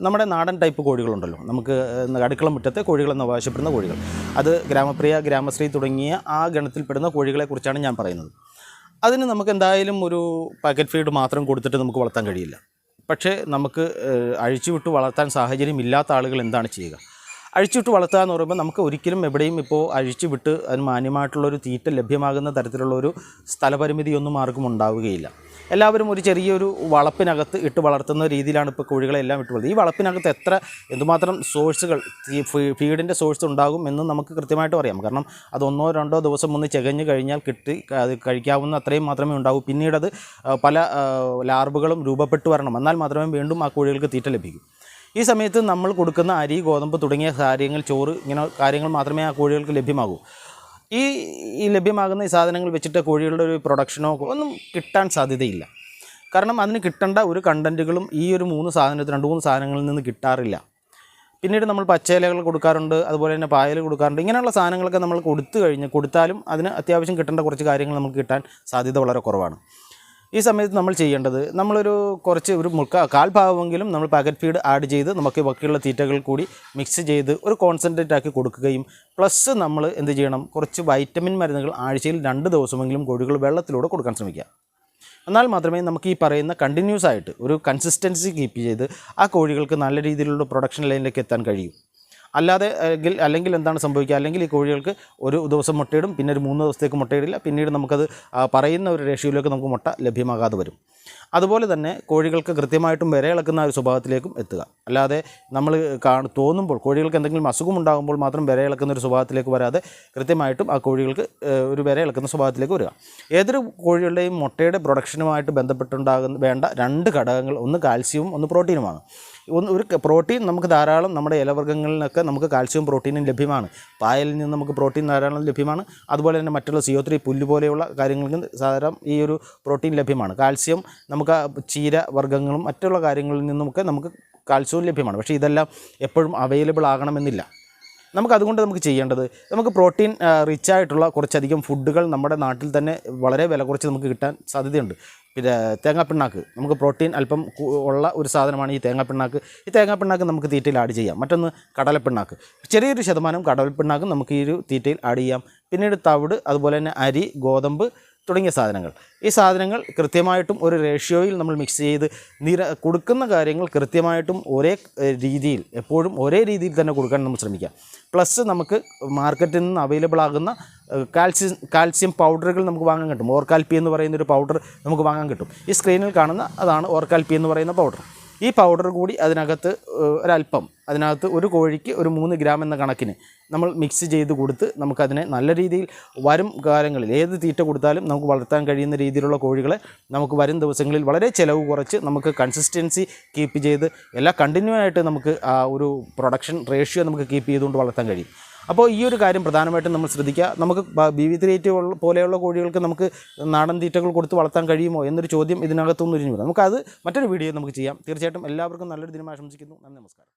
നമ്മുടെ നാടൻ ടൈപ്പ് കോഴികളുണ്ടല്ലോ. നമുക്ക് അടുക്കള മുറ്റത്തെ കോഴികളെന്ന് അവകാശപ്പെടുന്ന കോഴികൾ. അത് ഗ്രാമപ്രിയ ഗ്രാമശ്രീ തുടങ്ങിയ ആ ഗണത്തിൽപ്പെടുന്ന കോഴികളെക്കുറിച്ചാണ് ഞാൻ പറയുന്നത്. അതിന് നമുക്ക് എന്തായാലും ഒരു പാക്കറ്റ് ഫീഡ് മാത്രം കൊടുത്തിട്ട് നമുക്ക് വളർത്താൻ കഴിയില്ല. പക്ഷേ നമുക്ക് അഴിച്ചുവിട്ട് വളർത്താൻ സാഹചര്യം ഇല്ലാത്ത ആളുകൾ എന്താണ് ചെയ്യുക? അഴിച്ചുവിട്ട് വളർത്തുക എന്ന് പറയുമ്പോൾ നമുക്ക് ഒരിക്കലും എവിടെയും ഇപ്പോൾ അഴിച്ചു വിട്ട് അതിന് മാന്യമായിട്ടുള്ളൊരു തീറ്റ ലഭ്യമാകുന്ന തരത്തിലുള്ളൊരു സ്ഥലപരിമിതിയൊന്നും ആർക്കും ഉണ്ടാവുകയില്ല. എല്ലാവരും ഒരു ചെറിയൊരു വളപ്പിനകത്ത് ഇട്ട് വളർത്തുന്ന രീതിയിലാണ് ഇപ്പോൾ കോഴികളെല്ലാം ഇട്ട് വളർത്തുന്നത്. ഈ വളപ്പിനകത്ത് എത്ര എന്തുമാത്രം സോഴ്സുകൾ ഫീഡിന്റെ സോഴ്സ് ഉണ്ടാകും എന്ന് നമുക്ക് കൃത്യമായിട്ട് അറിയാം. കാരണം അത് ഒന്നോ രണ്ടോ ദിവസം ഒന്ന് ചെകഞ്ഞ് കഴിഞ്ഞാൽ കിട്ടി അത് കഴിക്കാവുന്ന അത്രയും മാത്രമേ ഉണ്ടാകൂ പിന്നീടത് പല ലാർബുകളും രൂപപ്പെട്ടു വരണം. എന്നാൽ മാത്രമേ വീണ്ടും ആ കോഴികൾക്ക് തീറ്റ ലഭിക്കൂ. ഈ സമയത്ത് നമ്മൾ കൊടുക്കുന്ന അരി ഗോതമ്പ് തുടങ്ങിയ കാര്യങ്ങൾ ചോറ് ഇങ്ങനെ കാര്യങ്ങൾ മാത്രമേ ആ കോഴികൾക്ക് ലഭ്യമാകൂ. ഈ ഈ ലഭ്യമാകുന്ന ഈ സാധനങ്ങൾ വെച്ചിട്ട് കോഴികളുടെ ഒരു പ്രൊഡക്ഷനോ ഒന്നും കിട്ടാൻ സാധ്യതയില്ല. കാരണം അതിന് കിട്ടേണ്ട ഒരു കണ്ടന്റുകളും ഈ ഒരു മൂന്ന് സാധനത്തിൽ രണ്ട് മൂന്ന് സാധനങ്ങളിൽ നിന്ന് കിട്ടാറില്ല. പിന്നീട് നമ്മൾ പച്ചയിലകൾ കൊടുക്കാറുണ്ട് അതുപോലെ തന്നെ പായൽ കൊടുക്കാറുണ്ട്. ഇങ്ങനെയുള്ള സാധനങ്ങളൊക്കെ നമ്മൾ കൊടുത്തു കഴിഞ്ഞ് കൊടുത്താലും അതിന് അത്യാവശ്യം കിട്ടേണ്ട കുറച്ച് കാര്യങ്ങൾ നമുക്ക് കിട്ടാൻ സാധ്യത വളരെ കുറവാണ്. ഈ സമയത്ത് നമ്മൾ ചെയ്യേണ്ടത് നമ്മളൊരു കുറച്ച് ഒരു മുക്കാൽ കാൽ ഭാഗമെങ്കിലും നമ്മൾ പാക്കറ്റ് ഫീഡ് ആഡ് ചെയ്ത് നമുക്ക് ബാക്കിയുള്ള തീറ്റകൾ കൂടി മിക്സ് ചെയ്ത് ഒരു കോൺസെൻട്രേറ്റ് ആക്കി കൊടുക്കുകയും പ്ലസ് നമ്മൾ എന്ത് ചെയ്യണം? കുറച്ച് വൈറ്റമിൻ മരുന്നുകൾ ആഴ്ചയിൽ രണ്ട് ദിവസമെങ്കിലും കോഴികൾ വെള്ളത്തിലൂടെ കൊടുക്കാൻ ശ്രമിക്കുക. എന്നാൽ മാത്രമേ നമുക്ക് ഈ പറയുന്ന കണ്ടിന്യൂസ് ആയിട്ട് ഒരു കൺസിസ്റ്റൻസി കീപ്പ് ചെയ്ത് ആ കോഴികൾക്ക് നല്ല രീതിയിലുള്ള പ്രൊഡക്ഷൻ ലൈനിലേക്ക് എത്താൻ കഴിയും. അല്ലാതെ അല്ലെങ്കിൽ എന്താണ് സംഭവിക്കുക? അല്ലെങ്കിൽ ഈ കോഴികൾക്ക് ഒരു ദിവസം മുട്ടയിടും പിന്നെ ഒരു മൂന്ന് ദിവസത്തേക്ക് മുട്ടയിടില്ല. പിന്നീട് നമുക്കത് പറയുന്ന ഒരു റേഷ്യോയിലേക്ക് നമുക്ക് മുട്ട ലഭ്യമാകാതെ വരും. അതുപോലെ തന്നെ കോഴികൾക്ക് കൃത്യമായിട്ടും വിരയിളക്കുന്ന ഒരു സ്വഭാവത്തിലേക്കും എത്തുക. അല്ലാതെ നമ്മൾ കാണ തോന്നുമ്പോൾ കോഴികൾക്ക് എന്തെങ്കിലും അസുഖം ഉണ്ടാകുമ്പോൾ മാത്രം വിരയിളക്കുന്ന ഒരു സ്വഭാവത്തിലേക്ക് വരാതെ കൃത്യമായിട്ടും ആ കോഴികൾക്ക് ഒരു വിരയിളക്കുന്ന സ്വഭാവത്തിലേക്ക് വരിക. ഏതൊരു കോഴികളുടെയും മുട്ടയുടെ പ്രൊഡക്ഷനുമായിട്ട് ബന്ധപ്പെട്ടുണ്ടാകുന്ന വേണ്ട രണ്ട് ഘടകങ്ങൾ ഒന്ന് കാൽസ്യവും ഒന്ന് പ്രോട്ടീനുമാണ്. ഒന്ന് ഒരു പ്രോട്ടീൻ നമുക്ക് ധാരാളം നമ്മുടെ ഇലവർഗങ്ങളിലൊക്കെ നമുക്ക് കാൽസ്യവും പ്രോട്ടീനും ലഭ്യമാണ്. പായലിൽ നിന്ന് നമുക്ക് പ്രോട്ടീൻ ധാരാളം ലഭ്യമാണ്. അതുപോലെ തന്നെ മറ്റുള്ള സിയോത്രി പുല്ല് പോലെയുള്ള കാര്യങ്ങൾക്ക് സാധാരണ ഈ ഒരു പ്രോട്ടീൻ ലഭ്യമാണ്. കാൽസ്യം നമുക്ക് ചീര വർഗങ്ങളും മറ്റുള്ള കാര്യങ്ങളിൽ നിന്നുമൊക്കെ നമുക്ക് കാൽസ്യവും ലഭ്യമാണ്. പക്ഷേ ഇതെല്ലാം എപ്പോഴും അവൈലബിൾ ആകണമെന്നില്ല. നമുക്ക് അതുകൊണ്ട് നമുക്ക് ചെയ്യേണ്ടത് നമുക്ക് പ്രോട്ടീൻ റിച്ച് ആയിട്ടുള്ള കുറച്ചധികം ഫുഡുകൾ നമ്മുടെ നാട്ടിൽ തന്നെ വളരെ വില കുറച്ച് നമുക്ക് കിട്ടാൻ സാധ്യതയുണ്ട്. പിന്നെ തേങ്ങാപ്പിണ്ണാക്ക് നമുക്ക് പ്രോട്ടീൻ അല്പം ഉള്ള ഒരു സാധനമാണ് ഈ തേങ്ങാപ്പിണ്ണാക്ക്. ഈ തേങ്ങാപ്പിണ്ണാക്ക് നമുക്ക് തീറ്റയിൽ ആഡ് ചെയ്യാം. മറ്റൊന്ന് കടലപ്പിണ്ണാക്ക്. ചെറിയൊരു ശതമാനം കടലപ്പിണ്ണാക്കും നമുക്ക് ഈ ഒരു തീറ്റയിൽ ആഡ് ചെയ്യാം. പിന്നീട് തവിട് അതുപോലെ തന്നെ അരി ഗോതമ്പ് തുടങ്ങിയ സാധനങ്ങൾ. ഈ സാധനങ്ങൾ കൃത്യമായിട്ടും ഒരു റേഷ്യോയിൽ നമ്മൾ മിക്സ് ചെയ്ത് നിര കൊടുക്കുന്ന കാര്യങ്ങൾ കൃത്യമായിട്ടും ഒരേ രീതിയിൽ എപ്പോഴും ഒരേ രീതിയിൽ തന്നെ കൊടുക്കാൻ നമ്മൾ ശ്രമിക്കുക പ്ലസ് നമുക്ക് മാർക്കറ്റിൽ നിന്ന് അവൈലബിൾ ആകുന്ന കാൽസ്യം കാൽസ്യം പൗഡറുകൾ നമുക്ക് വാങ്ങാൻ കിട്ടും. ഓർക്കാൽപ്പി എന്ന് പറയുന്ന ഒരു പൗഡർ നമുക്ക് വാങ്ങാൻ കിട്ടും. ഈ സ്ക്രീനിൽ കാണുന്ന അതാണ് ഓർക്കാൽപ്പി എന്ന് പറയുന്ന പൗഡർ ഈ പൗഡർ കൂടി അതിനകത്ത് ഒരല്പം അതിനകത്ത് ഒരു കോഴിക്ക് ഒരു മൂന്ന് ഗ്രാം എന്ന കണക്കിന് നമ്മൾ മിക്സ് ചെയ്ത് കൊടുത്ത് നമുക്കതിനെ നല്ല രീതിയിൽ വരും കാലങ്ങളിൽ ഏത് തീറ്റ കൊടുത്താലും നമുക്ക് വളർത്താൻ കഴിയുന്ന രീതിയിലുള്ള കോഴികളെ നമുക്ക് വരും ദിവസങ്ങളിൽ വളരെ ചിലവ് കുറച്ച് നമുക്ക് കൺസിസ്റ്റൻസി കീപ്പ് ചെയ്ത് എല്ലാ കണ്ടിന്യൂ ആയിട്ട് നമുക്ക് ആ ഒരു പ്രൊഡക്ഷൻ റേഷ്യോ നമുക്ക് കീപ്പ് ചെയ്തുകൊണ്ട് വളർത്താൻ കഴിയും. അപ്പോൾ ഈ ഒരു കാര്യം പ്രധാനമായിട്ടും നമ്മൾ ശ്രദ്ധിക്കുക. നമുക്ക് ബി വി ത്രീ പോലെയുള്ള കോഴികൾക്ക് നമുക്ക് നാടൻ തീറ്റകൾ കൊടുത്ത് വളർത്താൻ കഴിയുമോ എന്നൊരു ചോദ്യം ഇതിനകത്തൊന്നും ഇരുന്നില്ല നമുക്കത് മറ്റൊരു വീഡിയോ നമുക്ക് ചെയ്യാം. തീർച്ചയായിട്ടും എല്ലാവർക്കും നല്ലൊരു ദിനം ആശംസിക്കുന്നു. നന്ദി നമസ്കാരം.